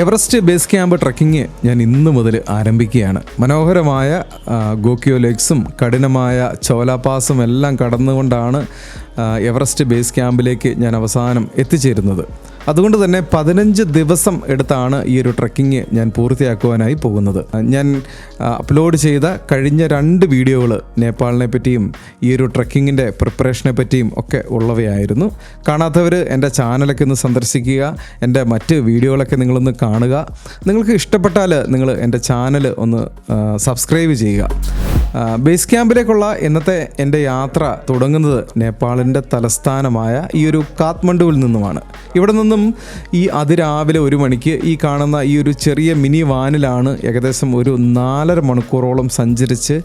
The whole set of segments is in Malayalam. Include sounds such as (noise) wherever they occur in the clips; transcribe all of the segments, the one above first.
എവറസ്റ്റ് ബേസ് ക്യാമ്പ് ട്രക്കിംഗ് ഞാൻ ഇന്ന് മുതൽ ആരംഭിക്കുകയാണ്. മനോഹരമായ ഗോക്കിയോ ലേക്സും കഠിനമായ ചോലാപാസും എല്ലാം കടന്നുകൊണ്ടാണ് എവറസ്റ്റ് ബേസ് ക്യാമ്പിലേക്ക് ഞാൻ അവസാനം എത്തിച്ചേരുന്നത്. അതുകൊണ്ട് തന്നെ പതിനഞ്ച് ദിവസം എടുത്താണ് ഈ ഒരു ട്രക്കിംഗ് ഞാൻ പൂർത്തിയാക്കുവാനായി പോകുന്നത്. ഞാൻ അപ്ലോഡ് ചെയ്ത കഴിഞ്ഞ രണ്ട് വീഡിയോകൾ നേപ്പാളിനെ പറ്റിയും ഈ ഒരു ട്രക്കിങ്ങിന്റെ പ്രിപ്പറേഷനെ പറ്റിയും ഒക്കെ ഉള്ളവയായിരുന്നു. കാണാത്തവർ എന്റെ ചാനലൊക്കെ ഒന്ന് സന്ദർശിക്കുക എന്റെ മറ്റ് വീഡിയോകളൊക്കെ നിങ്ങളൊന്ന് കാണുക. നിങ്ങൾക്ക് ഇഷ്ടപ്പെട്ടാൽ നിങ്ങൾ എന്റെ ചാനൽ ഒന്ന് സബ്സ്ക്രൈബ് ചെയ്യുക. ബേസ് ക്യാമ്പിലേക്കുള്ള ഇന്നത്തെ എന്റെ യാത്ര തുടങ്ങുന്നത് നേപ്പാളിന്റെ തലസ്ഥാനമായ ഈ ഒരു കാത്മണ്ഡുവിൽ നിന്നുമാണ്. ഇവിടെ നിന്നും ഈ അതിരാവിലെ ഒരു മണിക്ക് ഈ കാണുന്ന ഈ ഒരു ചെറിയ മിനി വാനിലാണ് ഏകദേശം ഒരു നാലര മണിക്കൂറോളം സഞ്ചരിച്ച്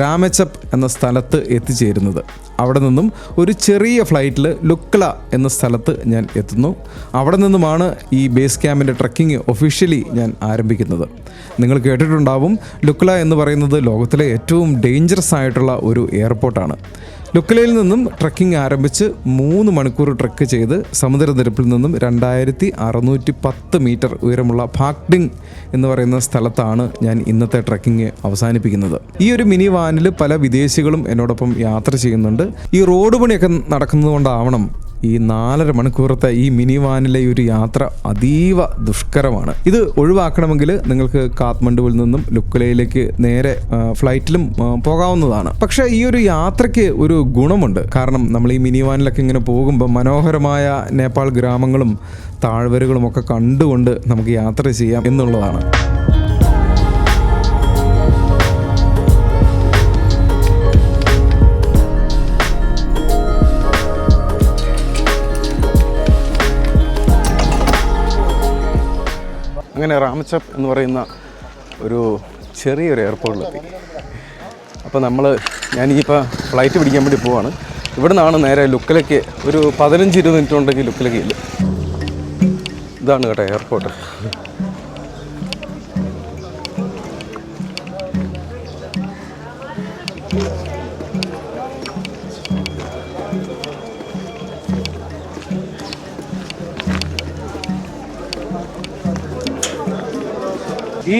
രാമച്ചപ്പ് എന്ന സ്ഥലത്ത് എത്തിച്ചേരുന്നത്. അവിടെ നിന്നും ഒരു ചെറിയ ഫ്ലൈറ്റിൽ ലുക്ല എന്ന സ്ഥലത്ത് ഞാൻ എത്തുന്നു. അവിടെ നിന്നുമാണ് ഈ ബേസ് ക്യാമ്പിന്റെ ട്രക്കിംഗ് ഒഫീഷ്യലി ഞാൻ ആരംഭിക്കുന്നത്. നിങ്ങൾ കേട്ടിട്ടുണ്ടാവും ലുക്ല എന്ന് പറയുന്നത് ലോകത്തിലെ ഏറ്റവും ഡേഞ്ചറസ് ആയിട്ടുള്ള ഒരു എയർപോർട്ടാണ്. ലുക്കലയിൽ നിന്നും ട്രക്കിംഗ് ആരംഭിച്ച് മൂന്ന് മണിക്കൂർ ട്രക്ക് ചെയ്ത് സമുദ്രനിരപ്പിൽ നിന്നും രണ്ടായിരത്തി അറുന്നൂറ്റി പത്ത് മീറ്റർ ഉയരമുള്ള ഭാഗ്ഡിങ് എന്ന് പറയുന്ന സ്ഥലത്താണ് ഞാൻ ഇന്നത്തെ ട്രക്കിംഗ് അവസാനിപ്പിക്കുന്നത്. ഈ ഒരു മിനി വാനിൽ പല വിദേശികളും എന്നോടൊപ്പം യാത്ര ചെയ്യുന്നുണ്ട്. ഈ റോഡ് പണിയൊക്കെ നടക്കുന്നതുകൊണ്ടാവണം ഈ നാലര മണിക്കൂറത്തെ ഈ മിനി വാനിലെ ഒരു യാത്ര അതീവ ദുഷ്കരമാണ്. ഇത് ഒഴിവാക്കണമെങ്കിൽ നിങ്ങൾക്ക് കാത്മണ്ഡുവിൽ നിന്നും ലുക്കലയിലേക്ക് നേരെ ഫ്ലൈറ്റിലും പോകാവുന്നതാണ്. പക്ഷേ ഈ ഒരു യാത്രയ്ക്ക് ഒരു ഗുണമുണ്ട്. കാരണം നമ്മൾ ഈ മിനി വാനിലൊക്കെ ഇങ്ങനെ പോകുമ്പോൾ മനോഹരമായ നേപ്പാൾ ഗ്രാമങ്ങളും താഴ്വരകളും ഒക്കെ കണ്ടുകൊണ്ട് നമുക്ക് യാത്ര ചെയ്യാം എന്നുള്ളതാണ്. അങ്ങനെ റാമച്ചപ്പ് എന്ന് പറയുന്ന ഒരു ചെറിയൊരു എയർപോർട്ടിലെത്തി. അപ്പോൾ നമ്മൾ ഞാനിപ്പോൾ ഫ്ലൈറ്റ് പിടിക്കാൻ വേണ്ടി പോവാണ്. ഇവിടെ നിന്നാണ് നേരെ ലുക്കലേക്ക് ഒരു പതിനഞ്ച് ഇരുപത് മിനിറ്റ് ഉണ്ടെങ്കിൽ ലുക്കലേക്ക് ഇല്ല. ഇതാണ് കേട്ടോ എയർപോർട്ട്. ഈ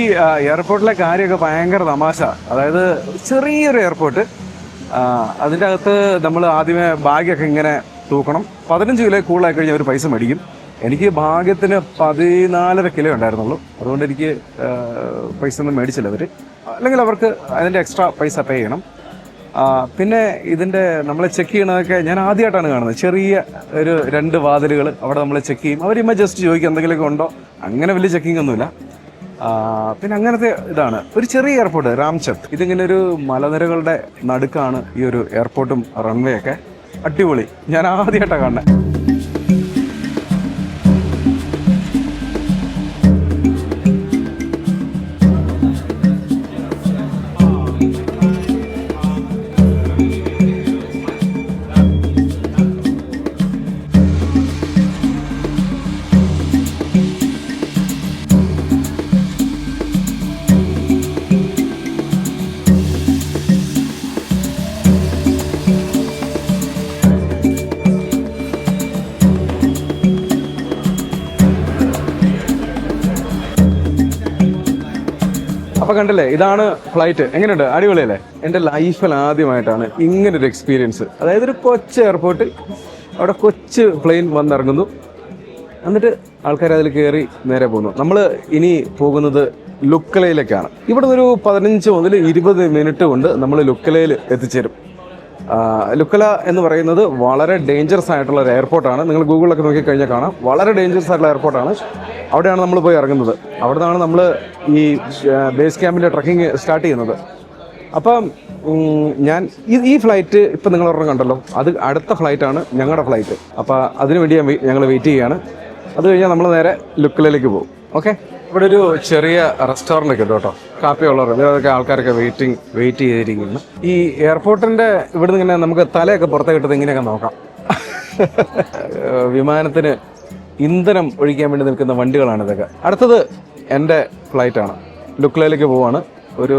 എയർപോർട്ടിലെ കാര്യമൊക്കെ ഭയങ്കര തമാശ. അതായത് ചെറിയൊരു എയർപോർട്ട് അതിന്റെ അകത്ത് നമ്മൾ ആദ്യമേ ബാഗൊക്കെ ഇങ്ങനെ തൂക്കണം. പതിനഞ്ച് കിലോ കൂടുതലായി കഴിഞ്ഞാൽ ഒരു പൈസ മേടിക്കും. എനിക്ക് ഭാഗ്യത്തിന് പതിനാലര കിലോ ഉണ്ടായിരുന്നുള്ളൂ. അതുകൊണ്ട് എനിക്ക് പൈസ ഒന്നും മേടിച്ചില്ല അവർ അല്ലെങ്കിൽ അവർക്ക് അതിന്റെ എക്സ്ട്രാ പൈസ പേ ചെയ്യണം. പിന്നെ ഇതിന്റെ നമ്മളെ ചെക്ക് ചെയ്യണതൊക്കെ ഞാൻ ആദ്യമായിട്ടാണ് കാണുന്നത്. ചെറിയ ഒരു രണ്ട് വാതിലുകൾ അവിടെ നമ്മൾ ചെക്ക് ചെയ്യും. അവർ ഇമ്മ ജസ്റ്റ് ചോദിക്കും എന്തെങ്കിലുമൊക്കെ ഉണ്ടോ? അങ്ങനെ വലിയ ചെക്കിംഗ് ഒന്നുമില്ല. പിന്നെ അങ്ങനത്തെ ഇതാണ്. ഒരു ചെറിയ എയർപോർട്ട് രാംചന്ദ് ഇതിങ്ങനെ ഒരു മലനിരകളുടെ നടുക്കാണ് ഈ ഒരു എയർപോർട്ടും റൺവേ ഒക്കെ. അടിപൊളി. ഞാൻ ആദ്യമായിട്ടാണ് കാണുന്നത് കണ്ടില്ലേ? ഇതാണ് ഫ്ലൈറ്റ് എങ്ങനെയുണ്ട്? അടിപൊളിയല്ലേ? എന്റെ ലൈഫിൽ ആദ്യമായിട്ടാണ് ഇങ്ങനെ ഒരു എക്സ്പീരിയൻസ് അതായത് ഒരു കൊച്ചു എയർപോർട്ടിൽ അവിടെ കൊച്ചു പ്ലെയിൻ വന്നിറങ്ങുന്നു. എന്നിട്ട് ആൾക്കാർ അതിൽ കയറി നേരെ പോകുന്നു നമ്മൾ ഇനി പോകുന്നത് ലുക്കലയിലേക്കാണ്. ഇവിടെ ഒരു പതിനഞ്ച് മുതൽ ഇരുപത് മിനിറ്റ് കൊണ്ട് നമ്മൾ ലുക്കലയിൽ എത്തിച്ചേരും. ലുക്കല എന്ന് പറയുന്നത് വളരെ ഡേഞ്ചറസ് ആയിട്ടുള്ള ഒരു എയർപോർട്ടാണ് നിങ്ങൾ ഗൂഗിളിലൊക്കെ നോക്കിക്കഴിഞ്ഞാൽ കാണാം. വളരെ ഡേഞ്ചറസ് ആയിട്ടുള്ള എയർപോർട്ടാണ് അവിടെയാണ് നമ്മൾ പോയി ഇറങ്ങുന്നത്. അവിടെ നിന്നാണ് നമ്മൾ ഈ ബേസ് ക്യാമ്പിന്റെ ട്രക്കിംഗ് സ്റ്റാർട്ട് ചെയ്യുന്നത്. അപ്പം ഞാൻ ഈ ഫ്ലൈറ്റ് ഇപ്പം നിങ്ങൾ ഒരെണ്ണം കണ്ടല്ലോ. അത് അടുത്ത ഫ്ലൈറ്റാണ് ഞങ്ങളുടെ ഫ്ലൈറ്റ് അപ്പോൾ അതിനുവേണ്ടി ഞങ്ങൾ വെയിറ്റ് ചെയ്യുകയാണ്. അത് കഴിഞ്ഞാൽ നമ്മൾ നേരെ ലുക്കലിലേക്ക് പോകും. ഓക്കെ ഇവിടെ ഒരു ചെറിയ റെസ്റ്റോറന്റ് ഒക്കെ ഉണ്ട് കേട്ടോ. കാപ്പിയുള്ളവർ ഇതൊക്കെ ആൾക്കാരൊക്കെ വെയിറ്റിംഗ് വെയിറ്റ് ചെയ്തിരിക്കുന്നു ഈ എയർപോർട്ടിന്റെ നിന്ന് ഇങ്ങനെ നമുക്ക് തലയൊക്കെ പുറത്തേക്ക് ഇട്ടത് ഇങ്ങനെയൊക്കെ നോക്കാം. വിമാനത്തിന് ഇന്ധനം ഒഴിക്കാൻ വേണ്ടി നിൽക്കുന്ന വണ്ടികളാണ് ഇതൊക്കെ. അടുത്തത് എന്റെ ഫ്ലൈറ്റാണ് ലുക്കലയിലേക്ക് പോവാണ്. ഒരു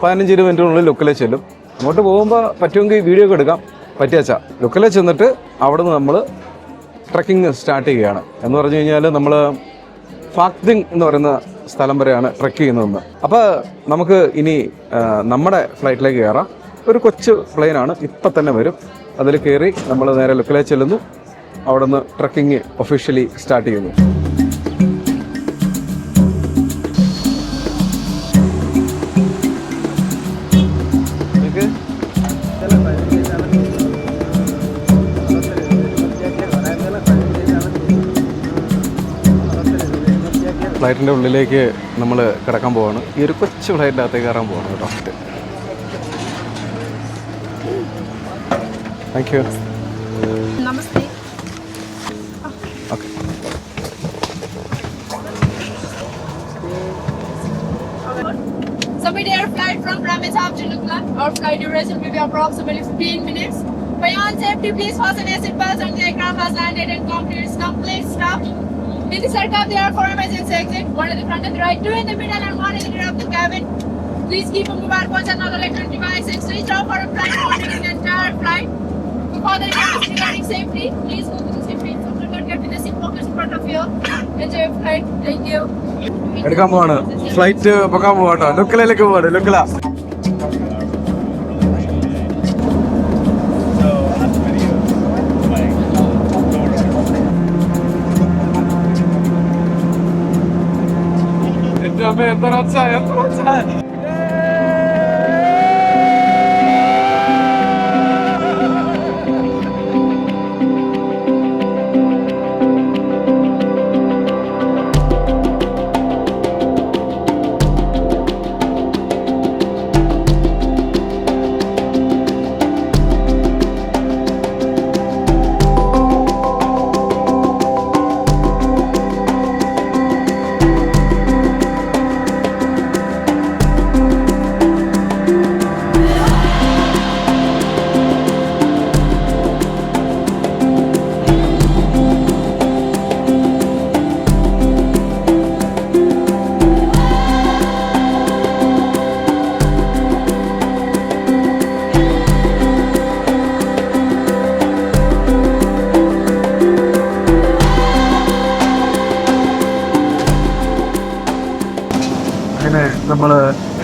പതിനഞ്ച് ഇരുപത് മിനിറ്റിനുള്ളിൽ ലുക്കലെ ചെല്ലും. അങ്ങോട്ട് പോകുമ്പോൾ പറ്റുമെങ്കിൽ വീഡിയോ ഒക്കെ എടുക്കാം. പറ്റിയച്ചാ ലുക്കലെ ചെന്നിട്ട് അവിടെ നിന്ന് നമ്മൾ ട്രക്കിംഗ് സ്റ്റാർട്ട് ചെയ്യുകയാണ്. എന്ന് പറഞ്ഞു കഴിഞ്ഞാൽ നമ്മൾ ഫാക്തിങ് എന്ന് പറയുന്ന സ്ഥലം വരെയാണ് ട്രക്ക് ചെയ്യുന്നതെന്ന്. അപ്പോൾ നമുക്ക് ഇനി നമ്മുടെ ഫ്ലൈറ്റിലേക്ക് കയറാം. ഒരു കൊച്ചു പ്ലെയിനാണ് ഇപ്പം തന്നെ വരും. അതിൽ കയറി നമ്മൾ നേരെ ലുക്കിലേക്ക് ചെല്ലുന്നു. അവിടെ നിന്ന് ട്രക്കിങ് ഒഫീഷ്യലി സ്റ്റാർട്ട് ചെയ്യുന്നു. ഫ്ലൈറ്റിന്റെ ഉള്ളിലേക്ക് നമ്മൾ കിടക്കാൻ പോവാണ് ഈ ഒരു കൊച്ചു ഫ്ലൈറ്റിന്റെ അകത്തേക്ക് കയറാൻ പോവാണ് കേട്ടോ thank you okay So we air flight from Ramezhab to Lukla. Our flight duration will be approximately 15 minutes. For your safety, please fasten your seatbelts and the aircraft has landed and complete its complete stop. In the center of the air for emergency exit, one in the front and the right, two in the middle and one in the rear of the cabin. Please keep your mobile phones and other electronic devices switched off for a flight monitoring the entire flight. For further information regarding safety, please go to the safety information kept in the seat pockets in front of you. Enjoy your flight. Thank you. എടുക്കാൻ പോവാണ് ഫ്ലൈറ്റ് പൊക്കാൻ പോവാട്ടോ ലുക്കലയിലേക്ക് പോവാണ് Lukla Dobra, wracają, wracają.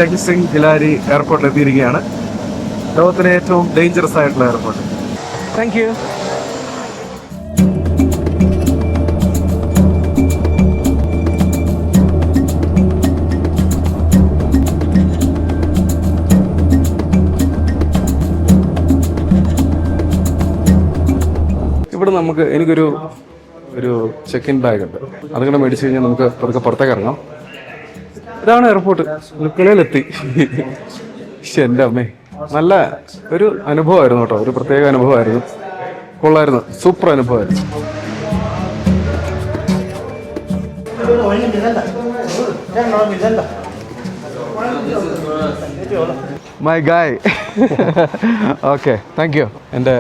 Tenzing Hillary എയർപോർട്ടിൽ എത്തിയിരിക്കുകയാണ്. ലോകത്തിലെ ഏറ്റവും ഡേഞ്ചറസ് ആയിട്ടുള്ള എയർപോർട്ട് താങ്ക് യു ഇവിടെ നമുക്ക് എനിക്കൊരു ഒരു ചെക്ക് ഇൻ ബാഗ് ഉണ്ട് അതുകൂടെ മേടിച്ചു കഴിഞ്ഞാൽ നമുക്ക് പതുക്കെ പുറത്തേക്ക് ഇറങ്ങാം. ഇതാണ് എയർപോർട്ട് ലുക്കലയിലെത്തി എന്റെ അമ്മേ. നല്ല ഒരു അനുഭവമായിരുന്നു കേട്ടോ. ഒരു പ്രത്യേക അനുഭവമായിരുന്നു. കൊള്ളായിരുന്നു. സൂപ്പർ അനുഭവമായിരുന്നു. മൈ ഗായ് ഓക്കെ താങ്ക് യു എന്റെ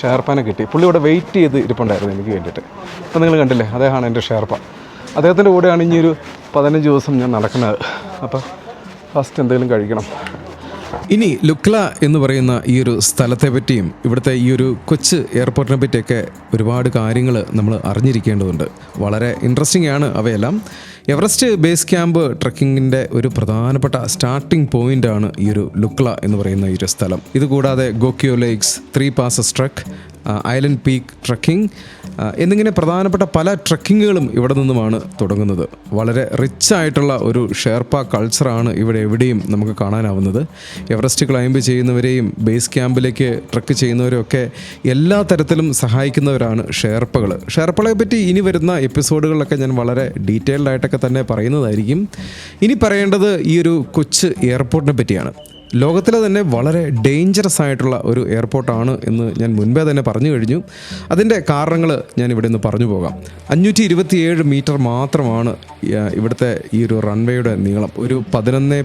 ഷെയർപ്പാനെ കിട്ടി. പുള്ളി ഇവിടെ വെയിറ്റ് ചെയ്ത് ഇരിപ്പുണ്ടായിരുന്നു എനിക്ക് വേണ്ടിയിട്ട്. അപ്പോൾ നിങ്ങൾ കണ്ടില്ലേ? അദ്ദേഹമാണ് എന്റെ ഷെയർപ്പ അദ്ദേഹത്തിന്റെ കൂടെയാണ് ഇനി ഒരു പതിനഞ്ച് ദിവസം ഞാൻ നടക്കുന്നത്. അപ്പോൾ ഫസ്റ്റ് എന്തെങ്കിലും കഴിക്കണം. ഇനി ലുക്ല എന്ന് പറയുന്ന ഈ ഒരു സ്ഥലത്തെ പറ്റിയും ഇവിടുത്തെ ഈ ഒരു കൊച്ച് എയർപോർട്ടിനെ പറ്റിയൊക്കെ ഒരുപാട് കാര്യങ്ങൾ നമ്മൾ അറിഞ്ഞിരിക്കേണ്ടതുണ്ട്. വളരെ ഇൻട്രസ്റ്റിംഗ് ആണ് അവയെല്ലാം. എവറസ്റ്റ് ബേസ് ക്യാമ്പ് ട്രക്കിങ്ങിന്റെ ഒരു പ്രധാനപ്പെട്ട സ്റ്റാർട്ടിംഗ് പോയിന്റ് ആണ് ഈ ഒരു ലുക്ല എന്ന് പറയുന്ന ഈ ഒരു സ്ഥലം. ഇതുകൂടാതെ Gokyo lakes three passes trek island peak trekking എന്നിങ്ങനെ പ്രധാനപ്പെട്ട പല ട്രക്കിങ്ങുകളും ഇവിടെ നിന്നുമാണ് തുടങ്ങുന്നത്. വളരെ റിച്ച് ആയിട്ടുള്ള ഒരു ഷെർപ്പ കൾച്ചറാണ് ഇവിടെ എവിടെയും നമുക്ക് കാണാനാവുന്നത്. എവറസ്റ്റ് ക്ലൈംബ് ചെയ്യുന്നവരെയും ബേസ് ക്യാമ്പിലേക്ക് ട്രക്ക് ചെയ്യുന്നവരെയും ഒക്കെ എല്ലാ തരത്തിലും സഹായിക്കുന്നവരാണ് ഷെർപ്പകൾ ഷെർപ്പകളെ പറ്റി ഇനി വരുന്ന എപ്പിസോഡുകളിലൊക്കെ ഞാൻ വളരെ ഡീറ്റെയിൽഡ് ആയിട്ടൊക്കെ തന്നെ പറയുന്നതായിരിക്കും. ഇനി പറയേണ്ടത് ഈ ഒരു കൊച്ച് എയർപോർട്ടിനെ പറ്റിയാണ്. ലോകത്തിലെ തന്നെ വളരെ ഡേഞ്ചറസ് ആയിട്ടുള്ള ഒരു എയർപോർട്ടാണ് എന്ന് ഞാൻ മുൻപേ തന്നെ പറഞ്ഞു കഴിഞ്ഞു. അതിന്റെ കാരണങ്ങൾ ഞാൻ ഇവിടെ നിന്ന് പറഞ്ഞു പോകാം. അഞ്ഞൂറ്റി ഇരുപത്തിയേഴ് മീറ്റർ മാത്രമാണ് ഇവിടുത്തെ ഈ ഒരു റൺവേയുടെ നീളം. ഒരു പതിനൊന്ന്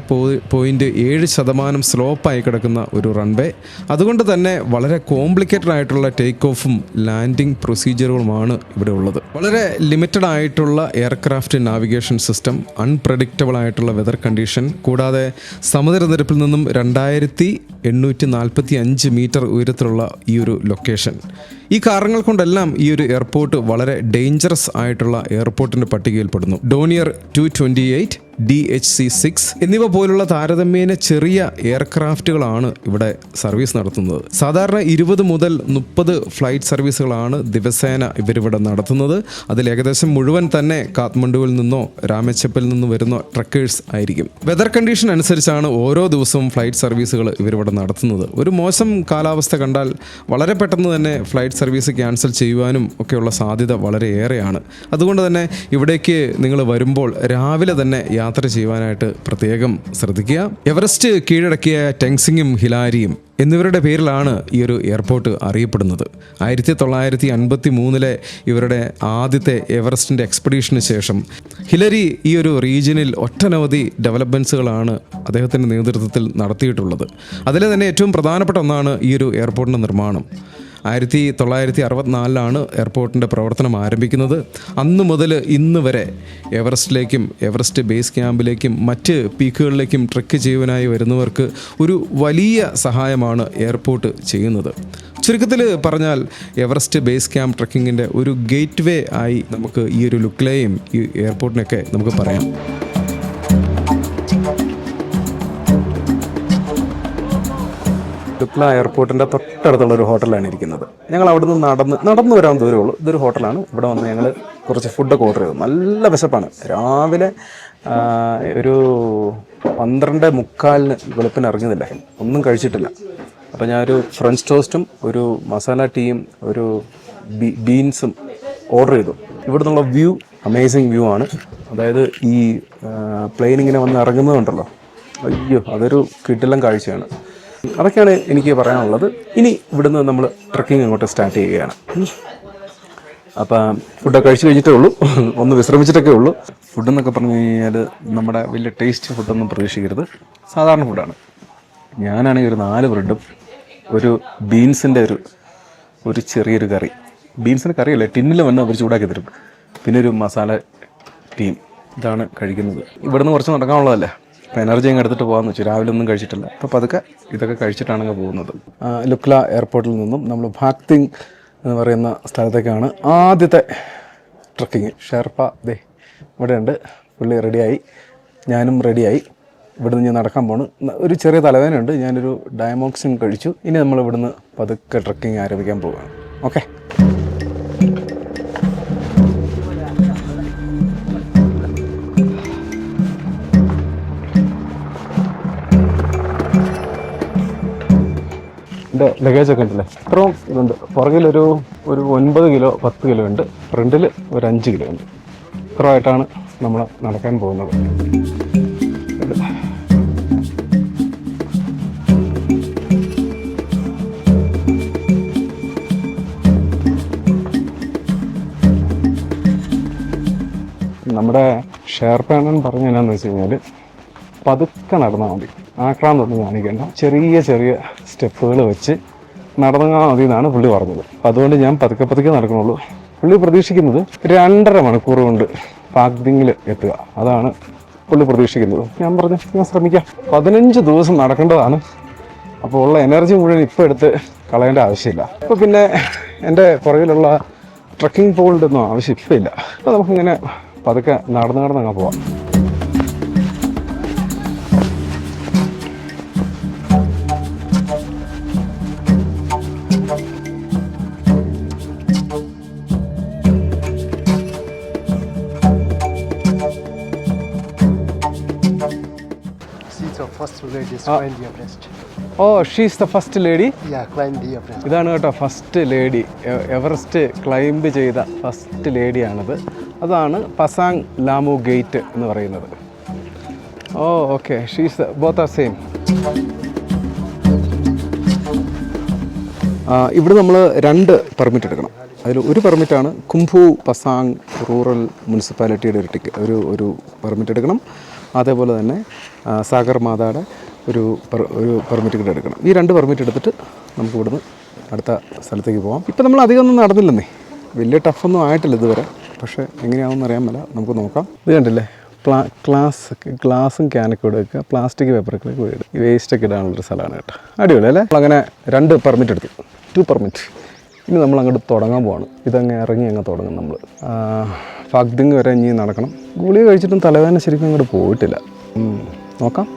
പോയിന്റ് ഏഴ് ശതമാനം സ്ലോപ്പായി കിടക്കുന്ന ഒരു റൺവേ അതുകൊണ്ട് തന്നെ വളരെ കോംപ്ലിക്കേറ്റഡ് ആയിട്ടുള്ള ടേക്ക് ഓഫും ലാൻഡിംഗ് പ്രൊസീജിയറുകളുമാണ് ഇവിടെ ഉള്ളത്. വളരെ ലിമിറ്റഡ് ആയിട്ടുള്ള എയർക്രാഫ്റ്റ് നാവിഗേഷൻ സിസ്റ്റം അൺപ്രഡിക്റ്റബിൾ ആയിട്ടുള്ള വെതർ കണ്ടീഷൻ കൂടാതെ സമുദ്രനിരപ്പിൽ നിന്നും രണ്ടായിരത്തി എണ്ണൂറ്റി നാൽപ്പത്തി അഞ്ച് മീറ്റർ ഉയരത്തിലുള്ള ഈ ഒരു ലൊക്കേഷൻ ഈ കാരണങ്ങൾ കൊണ്ടെല്ലാം ഈ ഒരു എയർപോർട്ട് വളരെ ഡേഞ്ചറസ് ആയിട്ടുള്ള എയർപോർട്ടിന്റെ പട്ടികയിൽപ്പെടുന്നു. Dornier two twenty eight D H C six എന്നിവ പോലുള്ള താരതമ്യേന ചെറിയ എയർക്രാഫ്റ്റുകളാണ് ഇവിടെ സർവീസ് നടത്തുന്നത്. സാധാരണ ഇരുപത് മുതൽ മുപ്പത് ഫ്ലൈറ്റ് സർവീസുകളാണ് ദിവസേന ഇവരിവിടെ നടത്തുന്നത്. അതിൽ ഏകദേശം മുഴുവൻ തന്നെ കാത്മണ്ഡുവിൽ നിന്നോ രാമച്ചപ്പിൽ നിന്ന് വരുന്ന ട്രക്കേഴ്സ് ആയിരിക്കും. വെതർ കണ്ടീഷൻ അനുസരിച്ചാണ് ഓരോ ദിവസവും ഫ്ലൈറ്റ് സർവീസുകൾ ഇവരിവിടെ നടത്തുന്നത്. ഒരു മോശം കാലാവസ്ഥ കണ്ടാൽ വളരെ പെട്ടെന്ന് തന്നെ ഫ്ലൈറ്റ് സർവീസ് ക്യാൻസൽ ചെയ്യുവാനും ഒക്കെയുള്ള സാധ്യത വളരെയേറെയാണ്. അതുകൊണ്ട് തന്നെ ഇവിടേക്ക് നിങ്ങൾ വരുമ്പോൾ രാവിലെ തന്നെ യാത്ര ചെയ്യുവാനായിട്ട് പ്രത്യേകം ശ്രദ്ധിക്കുക. എവറസ്റ്റ് കീഴടക്കിയ ടെങ്സിങ്ങും ഹിലാരിയും എന്നിവരുടെ പേരിലാണ് ഈ ഒരു എയർപോർട്ട് അറിയപ്പെടുന്നത്. ആയിരത്തി തൊള്ളായിരത്തി അൻപത്തി മൂന്നിലെ ഇവരുടെ ആദ്യത്തെ എവറസ്റ്റിന്റെ എക്സ്പെഡീഷന് ശേഷം ഹിലരി ഈ ഒരു റീജിയനിൽ ഒട്ടനവധി ഡെവലപ്മെന്റ്സുകളാണ് അദ്ദേഹത്തിന്റെ നേതൃത്വത്തിൽ നടത്തിയിട്ടുള്ളത്. അതിലെ തന്നെ ഏറ്റവും പ്രധാനപ്പെട്ട ഒന്നാണ് ഈ ഒരു എയർപോർട്ടിന്റെ നിർമ്മാണം. ആയിരത്തി തൊള്ളായിരത്തി അറുപത്തിനാലിലാണ് എയർപോർട്ടിന്റെ പ്രവർത്തനം ആരംഭിക്കുന്നത്. അന്ന് മുതൽ ഇന്ന് വരെ എവറസ്റ്റിലേക്കും എവറസ്റ്റ് ബേസ് ക്യാമ്പിലേക്കും മറ്റ് പീക്കുകളിലേക്കും ട്രെക്ക് ചെയ്യുവാനായി വരുന്നവർക്ക് ഒരു വലിയ സഹായമാണ് എയർപോർട്ട് ചെയ്യുന്നത്. ചുരുക്കത്തിൽ പറഞ്ഞാൽ എവറസ്റ്റ് ബേസ് ക്യാമ്പ് ട്രക്കിങ്ങിന്റെ ഒരു ഗേറ്റ് വേ ആയി നമുക്ക് ഈ ഒരു ലുക്കിലെയും ഈ എയർപോർട്ടിനൊക്കെ നമുക്ക് പറയാം. ലുക്ല എയർപോർട്ടിന്റെ തൊട്ടടുത്തുള്ള ഒരു ഹോട്ടലാണ് ഇരിക്കുന്നത്. ഞങ്ങൾ അവിടുന്ന് നടന്ന് നടന്നു വരാൻ ദൂരമുള്ളൂ ഇതൊരു ഹോട്ടലാണ്. ഇവിടെ വന്ന് ഞങ്ങൾ കുറച്ച് ഫുഡൊക്കെ ഓർഡർ ചെയ്തു. നല്ല വിശപ്പാണ്. രാവിലെ ഒരു പന്ത്രണ്ട് മുക്കാലിന് വെളുപ്പിന് ഇറങ്ങിയതില്ല? ഒന്നും കഴിച്ചിട്ടില്ല. അപ്പോൾ ഞാനൊരു ഫ്രഞ്ച് ടോസ്റ്റും ഒരു മസാല ടീയും ഒരു ബീൻസും ഓർഡർ ചെയ്തു. ഇവിടെ നിന്നുള്ള വ്യൂ അമേസിങ് വ്യൂ ആണ്. അതായത് ഈ പ്ലെയിൻ ഇങ്ങനെ വന്ന് ഇറങ്ങുന്നതുണ്ടല്ലോ അയ്യോ അതൊരു കിട്ടില്ലം കാഴ്ചയാണ്. അതൊക്കെയാണ് എനിക്ക് പറയാനുള്ളത്. ഇനി ഇവിടുന്ന് നമ്മൾ ട്രക്കിംഗ് അങ്ങോട്ട് സ്റ്റാർട്ട് ചെയ്യുകയാണ്. അപ്പം ഫുഡൊക്കെ കഴിച്ചു കഴിഞ്ഞിട്ടേ ഉള്ളൂ. ഒന്ന് വിശ്രമിച്ചിട്ടൊക്കെ ഉള്ളൂ. ഫുഡ് എന്നൊക്കെ പറഞ്ഞു കഴിഞ്ഞാൽ നമ്മുടെ വലിയ ടേസ്റ്റ് ഫുഡൊന്നും പ്രതീക്ഷിക്കരുത്. സാധാരണ ഫുഡാണ് ഞാനാണെങ്കിൽ ഒരു നാല് ബ്രെഡും ഒരു ബീൻസിന്റെ ഒരു ഒരു ചെറിയൊരു കറി. ബീൻസിന്റെ കറിയല്ല ടിന്നിൽ വന്ന് അവർ ചൂടാക്കി തരും. പിന്നെ ഒരു മസാല ടീം ഇതാണ് കഴിക്കുന്നത്. ഇവിടുന്ന് കുറച്ച് നടക്കാനുള്ളതല്ലേ? അപ്പോൾ എനർജി അങ്ങ് എടുത്തിട്ട് പോകാമെന്ന് വെച്ചു. രാവിലെ ഒന്നും കഴിച്ചിട്ടില്ല. അപ്പോൾ പതുക്കെ ഇതൊക്കെ കഴിച്ചിട്ടാണ് അങ്ങ് പോകുന്നത് ലുക്ല എയർപോർട്ടിൽ നിന്നും നമ്മൾ ഭാക്തിങ് എന്ന് പറയുന്ന സ്ഥലത്തേക്കാണ് ആദ്യത്തെ ട്രക്കിങ്. ഷെർപ്പ ദേ ഇവിടെയുണ്ട്. പുള്ളി റെഡിയായി ഞാനും റെഡിയായി ഇവിടുന്ന് ഞാൻ നടക്കാൻ പോണ്. ഒരു ചെറിയ തലവേദനയുണ്ട്. ഞാനൊരു ഡയമോക്സിൻ കഴിച്ചു. ഇനി നമ്മൾ ഇവിടുന്ന് പതുക്കെ ട്രക്കിങ് ആരംഭിക്കാൻ പോവുകയാണ് ഓക്കെ എന്റെ ലഗേജൊക്കെ ഉണ്ടല്ലേ? ഇത്രയും ഇതുണ്ട്. പുറകിലൊരു ഒരു ഒൻപത് കിലോ പത്ത് കിലോ ഉണ്ട്. ഫ്രണ്ടിൽ ഒരു അഞ്ച് കിലോ ഉണ്ട്. ഇത്രമായിട്ടാണ് നമ്മൾ നടക്കാൻ പോകുന്നത്. നമ്മുടെ ഷെയർപ്പാണൻ പറഞ്ഞു എന്നാന്ന് വെച്ച് കഴിഞ്ഞാൽ പതുക്കെ നടന്നാൽ മതി. ആക്രാന്തൊന്നും കാണിക്കേണ്ട. ചെറിയ ചെറിയ സ്റ്റെപ്പുകൾ വെച്ച് നടന്നാൽ മതി എന്നാണ് പുള്ളി പറഞ്ഞത്. അതുകൊണ്ട് ഞാൻ പതുക്കെ പതുക്കെ നടക്കണുള്ളൂ. പുള്ളി പ്രതീക്ഷിക്കുന്നത് രണ്ടര മണിക്കൂർ കൊണ്ട് പാക്തിങ്ങിൽ എത്തുക. അതാണ് പുള്ളി പ്രതീക്ഷിക്കുന്നത്. ഞാൻ പറഞ്ഞു ഞാൻ ശ്രമിക്കാം. പതിനഞ്ച് ദിവസം നടക്കേണ്ടതാണ്. അപ്പോൾ ഉള്ള എനർജി മുഴുവൻ ഇപ്പോൾ എടുത്ത് കളയേണ്ട ആവശ്യമില്ല. അപ്പോൾ പിന്നെ എന്റെ പുറകിലുള്ള ട്രക്കിംഗ് ഒന്നും ആവശ്യം ഇപ്പോൾ ഇല്ല. അപ്പോൾ നമുക്കിങ്ങനെ പതുക്കെ നടന്ന് നടന്നങ്ങ് പോവാം. First lady is climbed. Oh she's the first lady Yeah, climbed. ഇതാണ് കേട്ടോ ഫസ്റ്റ് ലേഡി എവറസ്റ്റ് ക്ലൈംബ് ചെയ്ത ഫസ്റ്റ് ലേഡിയാണിത് അതാണ് പസാങ് ലാമു ഗേറ്റ് എന്ന് പറയുന്നത്. ഓ okay she's both are same ഇവിടെ നമ്മൾ രണ്ട് പെർമിറ്റ് എടുക്കണം. അതിൽ ഒരു പെർമിറ്റാണ് കുംഭു പസാങ് റൂറൽ മുനിസിപ്പാലിറ്റിയുടെ ഒരു ടിക്ക് ഒരു ഒരു പെർമിറ്റ് എടുക്കണം. അതേപോലെ തന്നെ സാഗർ മാതാടെ ഒരു ഒരു പെർമിറ്റ് കൂടെ എടുക്കണം. ഈ രണ്ട് പെർമിറ്റ് എടുത്തിട്ട് നമുക്ക് ഇവിടുന്ന് അടുത്ത സ്ഥലത്തേക്ക് പോകാം ഇപ്പം നമ്മൾ അധികം ഒന്നും നടന്നില്ലെന്നേ. വലിയ ടഫൊന്നും ആയിട്ടില്ല ഇതുവരെ. പക്ഷേ എങ്ങനെയാണെന്ന് അറിയാൻ മേല. നമുക്ക് നോക്കാം. ഇത് കണ്ടില്ലേ? പ്ലാ ഗ്ലാസ് ഗ്ലാസും ക്യാനൊക്കെ ഇവിടെ വെക്കുക. പ്ലാസ്റ്റിക് പേപ്പറൊക്കെ ഇവിടെ ഇടുക. ഈ വേസ്റ്റൊക്കെ ഇടാനുള്ളൊരു സ്ഥലമാണ് കേട്ടോ. അടിപൊളി അല്ലേ? അങ്ങനെ രണ്ട് പെർമിറ്റ് എടുത്തു. ടു പെർമിറ്റ് ഇനി നമ്മൾ അങ്ങോട്ട് തുടങ്ങാൻ പോവാണ്. ഇതങ്ങ് ഇറങ്ങി അങ്ങ് തുടങ്ങും നമ്മൾ ഫഗ്ദിങ് വരെ ഇനി നടക്കണം. ഗുളിക കഴിച്ചിട്ടും തലവേദന ശരിക്കും അങ്ങോട്ട് പോയിട്ടില്ല. നോക്കാം.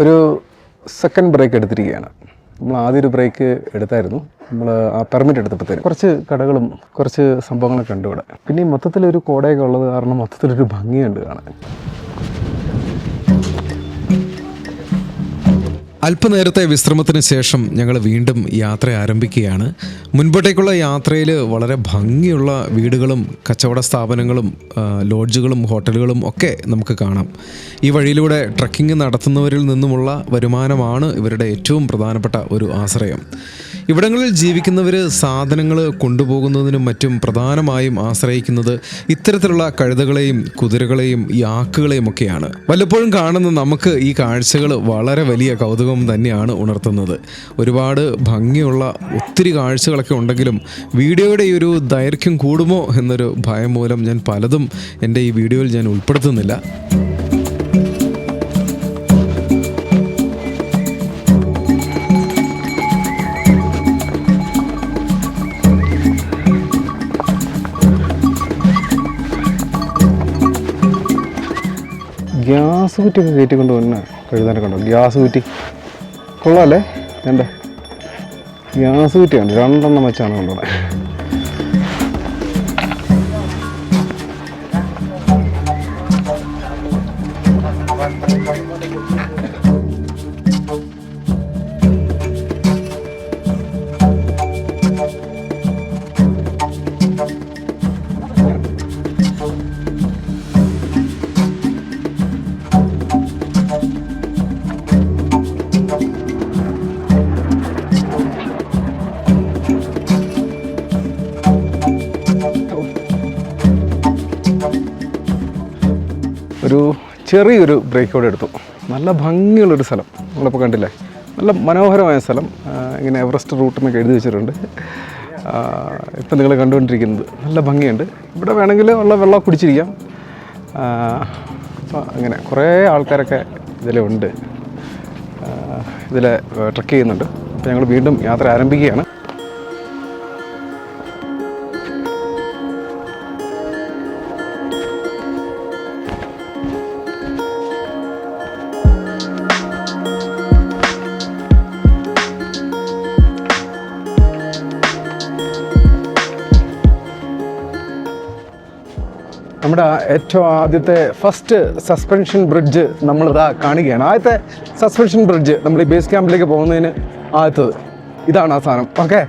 ഒരു സെക്കൻഡ് ബ്രേക്ക് എടുത്തിരിക്കുകയാണ്. നമ്മൾ ആദ്യം ഒരു ബ്രേക്ക് എടുത്തായിരുന്നു. നമ്മൾ ആ പെർമിറ്റ് എടുത്തപ്പോഴത്തേക്കും കുറച്ച് കടകളും കുറച്ച് സംഭവങ്ങളൊക്കെ ഉണ്ട് ഇവിടെ. പിന്നെ ഈ മൊത്തത്തിലൊരു കോടയൊക്കെ ഉള്ളത് കാരണം മൊത്തത്തിലൊരു ഭംഗിയുണ്ട് കാണാൻ. അല്പനേരത്തെ വിശ്രമത്തിന് ശേഷം ഞങ്ങൾ വീണ്ടും യാത്ര ആരംഭിക്കുകയാണ്. മുൻപോട്ടേക്കുള്ള യാത്രയിൽ വളരെ ഭംഗിയുള്ള വീടുകളും കച്ചവട സ്ഥാപനങ്ങളും ലോഡ്ജുകളും ഹോട്ടലുകളും ഒക്കെ നമുക്ക് കാണാം. ഈ വഴിയിലൂടെ ട്രക്കിംഗ് നടത്തുന്നവരിൽ നിന്നുമുള്ള വരുമാനമാണ് ഇവരുടെ ഏറ്റവും പ്രധാനപ്പെട്ട ഒരു ആശ്രയം. ഇവിടങ്ങളിൽ ജീവിക്കുന്നവർ സാധനങ്ങൾ കൊണ്ടുപോകുന്നതിനും മറ്റും പ്രധാനമായും ആശ്രയിക്കുന്നത് ഇത്തരത്തിലുള്ള കഴുതകളെയും കുതിരകളെയും യാക്കുകളെയും ഒക്കെയാണ്. വല്ലപ്പോഴും കാണുന്ന നമുക്ക് ഈ കാഴ്ചകൾ വളരെ വലിയ കൗതുകം തന്നെയാണ് ഉണർത്തുന്നത്. ഒരുപാട് ഭംഗിയുള്ള ഒത്തിരി കാഴ്ചകളൊക്കെ ഉണ്ടെങ്കിലും വീഡിയോയുടെ ഈ ഒരു ദൈർഘ്യം കൂടുമോ എന്നൊരു ഭയം മൂലം ഞാൻ പലതും എന്റെ ഈ വീഡിയോയിൽ ഞാൻ ഉൾപ്പെടുത്തുന്നില്ല. ഗ്യാസ് കുറ്റിയൊക്കെ കയറ്റിക്കൊണ്ട് വന്നെ കഴുതാനൊക്കെ ഉണ്ടോ ഗ്യാസ് കുറ്റി. കൊള്ളാമല്ലേ വേണ്ടേ ഗ്യാസ് കുറ്റിയാണ് രണ്ടെണ്ണം വെച്ചാണ് കൊണ്ടുപോകണേ ചെറിയൊരു ബ്രേക്ക് കൂടെ എടുത്തു. നല്ല ഭംഗിയുള്ളൊരു സ്ഥലം. നമ്മളിപ്പോൾ കണ്ടില്ലേ? നല്ല മനോഹരമായ സ്ഥലം. ഇങ്ങനെ എവറസ്റ്റ് റൂട്ട് എന്നൊക്കെ എഴുതി വെച്ചിട്ടുണ്ട്. ഇപ്പം നിങ്ങൾ കണ്ടുകൊണ്ടിരിക്കുന്നത്. നല്ല ഭംഗിയുണ്ട്. ഇവിടെ വേണമെങ്കിൽ ഉള്ള വെള്ളം കുടിച്ചിരിക്കാം. അപ്പോൾ അങ്ങനെ കുറേ ആൾക്കാരൊക്കെ ഇതിലുണ്ട് ഇതിൽ ട്രക്ക് ചെയ്യുന്നുണ്ട്. അപ്പോൾ ഞങ്ങൾ വീണ്ടും യാത്ര ആരംഭിക്കുകയാണ്. നമ്മുടെ ഏറ്റവും ആദ്യത്തെ ഫസ്റ്റ് സസ്പെൻഷൻ ബ്രിഡ്ജ് നമ്മളിതാ കാണുകയാണ്. ആദ്യത്തെ സസ്പെൻഷൻ ബ്രിഡ്ജ് നമ്മൾ ഈ ബേസ് ക്യാമ്പിലേക്ക് പോകുന്നതിന് ആദ്യത്തത് ഇതാണ് ആ സാധനം. ഓക്കെ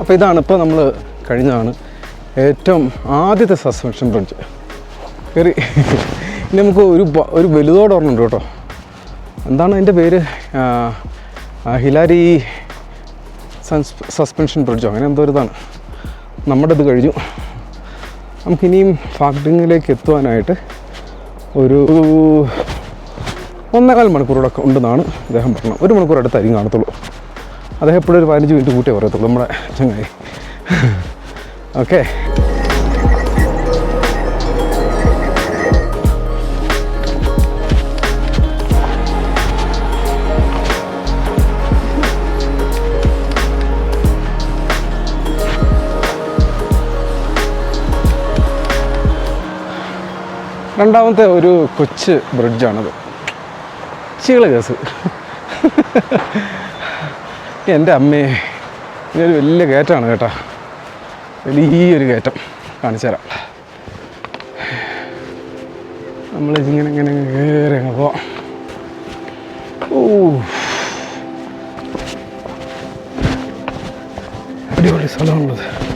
അപ്പോൾ ഇതാണ് ഇപ്പോൾ നമ്മൾ കഴിഞ്ഞതാണ് ഏറ്റവും ആദ്യത്തെ സസ്പെൻഷൻ ബ്രിഡ്ജ് കയറി ഇനി നമുക്ക് ഒരു ഒരു വലുതോടെ ഓർമ്മയുണ്ട് കേട്ടോ. എന്താണ് അതിന്റെ പേര്? ഹിലാരി സസ്പെൻഷൻ ബ്രിഡ്ജോ അങ്ങനെ എന്തോ ഇതാണ് നമ്മുടെ ഇത് കഴിഞ്ഞു. നമുക്കിനിയും ഫാക്ടിങ്ങിലേക്ക് എത്തുവാനായിട്ട് ഒരു ഒന്നേകാൽ മണിക്കൂറോടെ ഉണ്ടെന്നാണ് അദ്ദേഹം പറഞ്ഞത്. ഒരു മണിക്കൂർ അടുത്തായിരിക്കും കാണത്തുള്ളൂ. അദ്ദേഹം എപ്പോഴും ഒരു പതിനഞ്ച് മിനിറ്റ് കൂട്ടിയേ പറയത്തുള്ളൂ നമ്മുടെ ചങ്ങായി. ഓക്കെ. രണ്ടാമത്തെ ഒരു കൊച്ച് ബ്രിഡ്ജാണത്. ചീള കേസ്. എന്റെ അമ്മയെ ഇതൊരു വലിയ കയറ്റമാണ് കേട്ടോ. വലിയൊരു കയറ്റം കാണിച്ചു തരാം. ഇങ്ങനെ ഇങ്ങനെ കയറി അങ്ങ് പോവാം. ഓ അടിപൊളി സ്ഥലമാണുള്ളത്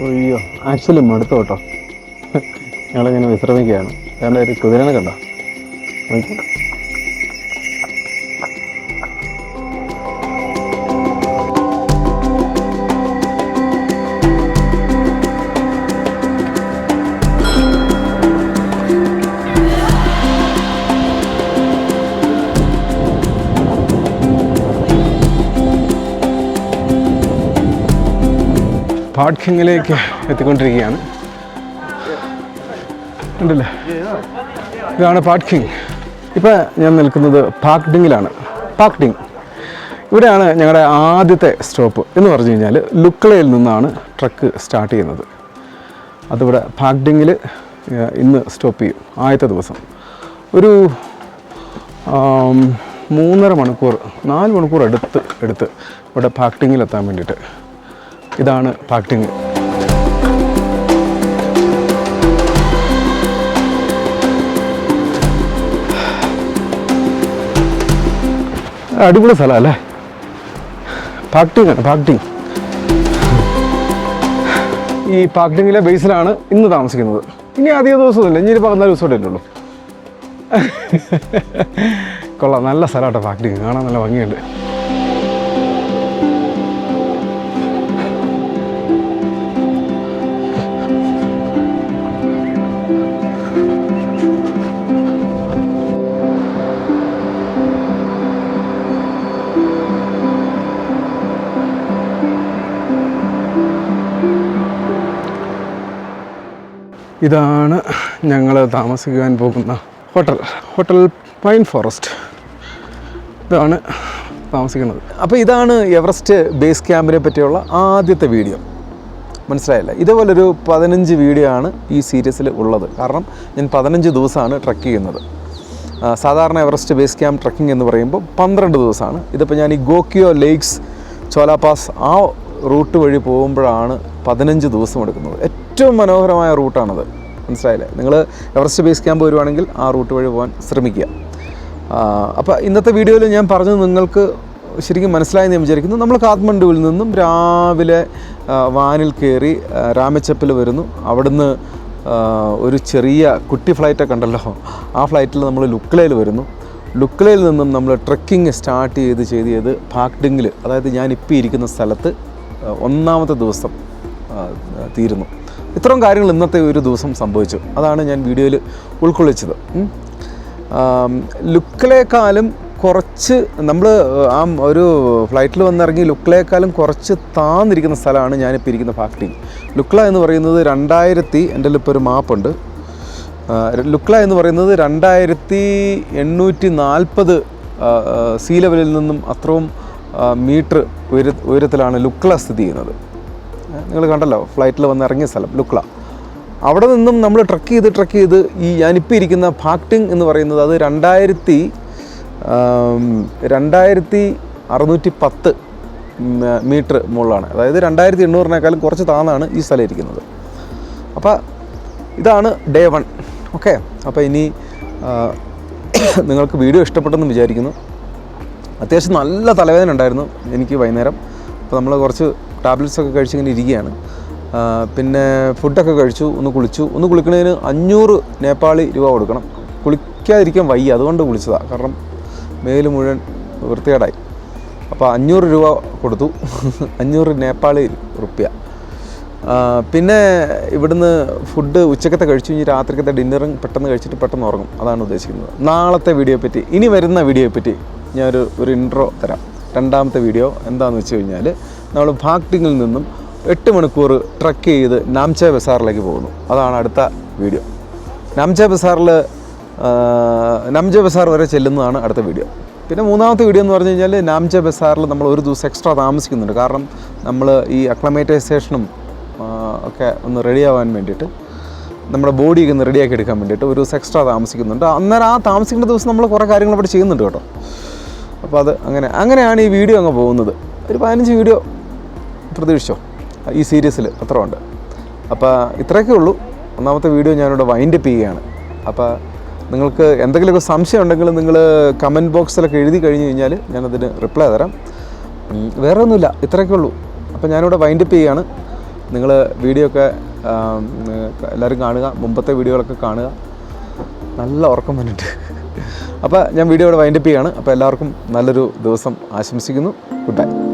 അയ്യോ ആക്ച്വലി മടുത്തു കേട്ടോ. ഞങ്ങളിങ്ങനെ വിശ്രമിക്കുകയാണ്. കാരണം ഒരു കുതിരനെ കണ്ടോ? നോക്കി. എത്തിക്കൊണ്ടിരിക്കുകയാണ്. ഉണ്ടല്ലേ ഇതാണ് പാർക്കിംഗ് ഇപ്പം ഞാൻ നിൽക്കുന്നത് പാക്ഡിങ്ങിലാണ്. പാക്ഡിങ്. ഇവിടെയാണ് ഞങ്ങളുടെ ആദ്യത്തെ സ്റ്റോപ്പ് എന്ന് പറഞ്ഞു കഴിഞ്ഞാൽ ലുക്കളയിൽ നിന്നാണ് ട്രക്ക് സ്റ്റാർട്ട് ചെയ്യുന്നത്. അതിവിടെ പാക്ഡിങ്ങിൽ ഇന്ന് സ്റ്റോപ്പ് ചെയ്യും. ആദ്യത്തെ ദിവസം. ഒരു മൂന്നര മണിക്കൂർ നാല് മണിക്കൂർ എടുത്ത് എടുത്ത് ഇവിടെ പാക്ഡിങ്ങിൽ എത്താൻ വേണ്ടിയിട്ട് ഇതാണ് പാക്ടിങ്. അടിപൊളി സ്ഥലം അല്ലേ? പാക്ടിങ് ആണ് പാക്ടിങ്. ഈ പാക്ടിങ്ങിലെ ബേസിലാണ് ഇന്ന് താമസിക്കുന്നത്. ഇനി അധിക ദിവസമൊന്നുമില്ല ഇനി ഒരു പതിനാല് ദിവസം കൂടെ ഉള്ളൂ. കൊള്ളാം നല്ല സ്ഥലമാട്ടോ പാക്ടിങ്. കാണാൻ നല്ല ഭംഗിയുണ്ട്. ഇതാണ് ഞങ്ങൾ താമസിക്കാൻ പോകുന്ന ഹോട്ടൽ. Hotel pine forest. ഇതാണ് താമസിക്കുന്നത്. അപ്പോൾ ഇതാണ് എവറസ്റ്റ് ബേസ് ക്യാമ്പിനെ പറ്റിയുള്ള ആദ്യത്തെ വീഡിയോ. മനസ്സിലായില്ല? ഇതേപോലൊരു പതിനഞ്ച് വീഡിയോ ആണ് ഈ സീരീസിൽ ഉള്ളത്. കാരണം ഞാൻ പതിനഞ്ച് ദിവസമാണ് ട്രക്ക് ചെയ്യുന്നത്. സാധാരണ എവറസ്റ്റ് ബേസ് ക്യാമ്പ് ട്രക്കിംഗ് എന്ന് പറയുമ്പോൾ പന്ത്രണ്ട് ദിവസമാണ്. ഇതിപ്പോൾ ഞാൻ ഈ ഗോക്കിയോ ലേക്സ് ചോലാപാസ് ആ റൂട്ട് വഴി പോകുമ്പോഴാണ് പതിനഞ്ച് ദിവസം എടുക്കുന്നത്. ഏറ്റവും മനോഹരമായ റൂട്ടാണത്. മനസ്സിലായില്ലേ? നിങ്ങൾ എവറസ്റ്റ് ബേസ് ക്യാമ്പ് വരുവാണെങ്കിൽ ആ റൂട്ട് വഴി പോകാൻ ശ്രമിക്കുക. അപ്പോൾ ഇന്നത്തെ വീഡിയോയിൽ ഞാൻ പറഞ്ഞത് നിങ്ങൾക്ക് ശരിക്കും മനസ്സിലായെന്ന് ഞാൻ വിചാരിക്കുന്നു. നമ്മൾ കാത്മണ്ഡുവിൽ നിന്നും രാവിലെ വാനിൽ കയറി രാമച്ചപ്പിൽ വരുന്നു. അവിടുന്ന് ഒരു ചെറിയ കുട്ടി ഫ്ലൈറ്റൊക്കെ ഉണ്ടല്ലോ ആ ഫ്ലൈറ്റിൽ നമ്മൾ ലുക്ലയിൽ വരുന്നു. ലുക്ലയിൽ നിന്നും നമ്മൾ ട്രക്കിംഗ് സ്റ്റാർട്ട് ചെയ്ത് ചെയ്ത് ചെയ്ത് ഭാഗ്ഡിങ്ങിൽ അതായത് ഞാൻ ഇപ്പോൾ ഇരിക്കുന്ന സ്ഥലത്ത് ഒന്നാമത്തെ ദിവസം തീരുന്നു. ഇത്രയും കാര്യങ്ങൾ ഇന്നത്തെ ഒരു ദിവസം സംഭവിച്ചു. അതാണ് ഞാൻ വീഡിയോയിൽ ഉൾക്കൊള്ളിച്ചത്. ലുക്കിലേക്കാളും കുറച്ച് നമ്മൾ ആ ഒരു ഫ്ലൈറ്റിൽ വന്നിറങ്ങി ലുക്കിലേക്കാളും കുറച്ച് താന്നിരിക്കുന്ന സ്ഥലമാണ് ഞാനിപ്പോൾ ഇരിക്കുന്ന ഫാക്ടറി. ലുക്ല എന്ന് പറയുന്നത് രണ്ടായിരത്തി എന്റെ ഇപ്പോൾ ഒരു മാപ്പുണ്ട്. ലുക്ല എന്ന് പറയുന്നത് രണ്ടായിരത്തി എണ്ണൂറ്റി നാൽപ്പത് സീ ലെവലിൽ നിന്നും അത്രയും മീറ്റർ ഉയര ഉയരത്തിലാണ് ലുക്ല സ്ഥിതി ചെയ്യുന്നത്. നിങ്ങൾ കണ്ടല്ലോ ഫ്ലൈറ്റിൽ വന്ന് ഇറങ്ങിയ സ്ഥലം ലുക്ല. അവിടെ നിന്നും നമ്മൾ ട്രക്ക് ചെയ്ത് ട്രക്ക് ചെയ്ത് ഈ ഞാനിപ്പോൾ ഇരിക്കുന്ന ഫാക്ടിങ് എന്ന് പറയുന്നത് അത് രണ്ടായിരത്തി രണ്ടായിരത്തി അറുന്നൂറ്റി പത്ത് മീറ്റർ മുകളിലാണ്. അതായത് രണ്ടായിരത്തി എണ്ണൂറിനേക്കാളും കുറച്ച് താന്നാണ് ഈ സ്ഥലം ഇരിക്കുന്നത്. അപ്പോൾ ഇതാണ് ഡേ വൺ ഓക്കെ അപ്പോൾ ഇനി നിങ്ങൾക്ക് വീഡിയോ ഇഷ്ടപ്പെട്ടെന്ന് വിചാരിക്കുന്നു. അത്യാവശ്യം നല്ല തലവേദന ഉണ്ടായിരുന്നു എനിക്ക് വൈകുന്നേരം. അപ്പോൾ നമ്മൾ കുറച്ച് ടാബ്ലറ്റ്സ് ഒക്കെ കഴിച്ചിങ്ങനെ ഇരിക്കുകയാണ്. പിന്നെ ഫുഡൊക്കെ കഴിച്ചു ഒന്ന് കുളിച്ചു. ഒന്ന് കുളിക്കുന്നതിന് അഞ്ഞൂറ് നേപ്പാളി രൂപ കൊടുക്കണം. കുളിക്കാതിരിക്കാൻ വയ്യ അതുകൊണ്ട് കുളിച്ചതാണ് കാരണം മേൽ മുഴുവൻ വൃത്തികേടായി. അപ്പോൾ അഞ്ഞൂറ് രൂപ കൊടുത്തു. (laughs) അഞ്ഞൂറ് നേപ്പാളി റുപ്യ. പിന്നെ ഇവിടുന്ന് ഫുഡ് ഉച്ചക്കത്തെ കഴിച്ചു കഴിഞ്ഞ് രാത്രിക്കത്തെ ഡിന്നറും പെട്ടെന്ന് കഴിച്ചിട്ട് പെട്ടെന്ന് ഉറങ്ങും. അതാണ് ഉദ്ദേശിക്കുന്നത്. നാളത്തെ വീഡിയോയെ പറ്റി ഇനി വരുന്ന വീഡിയോയെ പറ്റി ഞാനൊരു ഒരു ഇൻട്രോ തരാം. രണ്ടാമത്തെ വീഡിയോ എന്താണെന്ന് വെച്ച് കഴിഞ്ഞാൽ നമ്മൾ ഭാക്ടിങ്ങിൽ നിന്നും എട്ട് മണിക്കൂർ ട്രക്ക് ചെയ്ത് നാംച ബസാറിലേക്ക് പോകുന്നു. അതാണ് അടുത്ത വീഡിയോ. നാംചെ ബസാറിൽ നാംചെ ബസാർ വരെ ചെല്ലുന്നതാണ് അടുത്ത വീഡിയോ. പിന്നെ മൂന്നാമത്തെ വീഡിയോ എന്ന് പറഞ്ഞു കഴിഞ്ഞാൽ നാംച ബസാറിൽ നമ്മൾ ഒരു ദിവസം എക്സ്ട്രാ താമസിക്കുന്നുണ്ട്. കാരണം നമ്മൾ ഈ അക്ലമേറ്റൈസേഷനും ഒക്കെ ഒന്ന് റെഡിയാവാൻ വേണ്ടിയിട്ട് നമ്മുടെ ബോഡിയൊക്കെ ഒന്ന് റെഡിയാക്കി എടുക്കാൻ വേണ്ടിയിട്ട് ഒരു ദിവസം എക്സ്ട്രാ താമസിക്കുന്നുണ്ട്. അന്നേരം ആ താമസിക്കുന്ന ദിവസം നമ്മൾ കുറേ കാര്യങ്ങൾ അവിടെ ചെയ്യുന്നുണ്ട് കേട്ടോ. അപ്പോൾ അത് അങ്ങനെ അങ്ങനെയാണ് ഈ വീഡിയോ അങ്ങ് പോകുന്നത്. ഒരു പതിനഞ്ച് വീഡിയോ പ്രതീക്ഷിച്ചോ? ഈ സീരീസിൽ അത്ര ഉണ്ട് അപ്പോൾ ഇത്രയൊക്കെ ഉള്ളൂ. ഒന്നാമത്തെ വീഡിയോ ഞാനിവിടെ വൈൻഡപ്പ് ചെയ്യുകയാണ്. അപ്പോൾ നിങ്ങൾക്ക് എന്തെങ്കിലുമൊക്കെ സംശയം ഉണ്ടെങ്കിൽ നിങ്ങൾ കമന്റ് ബോക്സിലൊക്കെ എഴുതി കഴിഞ്ഞ് കഴിഞ്ഞാൽ ഞാനതിന് റിപ്ലൈ തരാം. വേറെ ഒന്നുമില്ല ഇത്രയൊക്കെ ഉള്ളൂ. അപ്പോൾ ഞാനിവിടെ വൈൻഡപ്പ് ചെയ്യുകയാണ്. നിങ്ങൾ വീഡിയോ ഒക്കെ എല്ലാവരും കാണുക. മുമ്പത്തെ വീഡിയോകളൊക്കെ കാണുക. നല്ല ഉറക്കം വന്നിട്ട്. അപ്പോൾ ഞാൻ വീഡിയോ ഇവിടെ വൈൻഡപ്പ് ചെയ്യുകയാണ്. അപ്പോൾ എല്ലാവർക്കും നല്ലൊരു ദിവസം ആശംസിക്കുന്നു. Good bye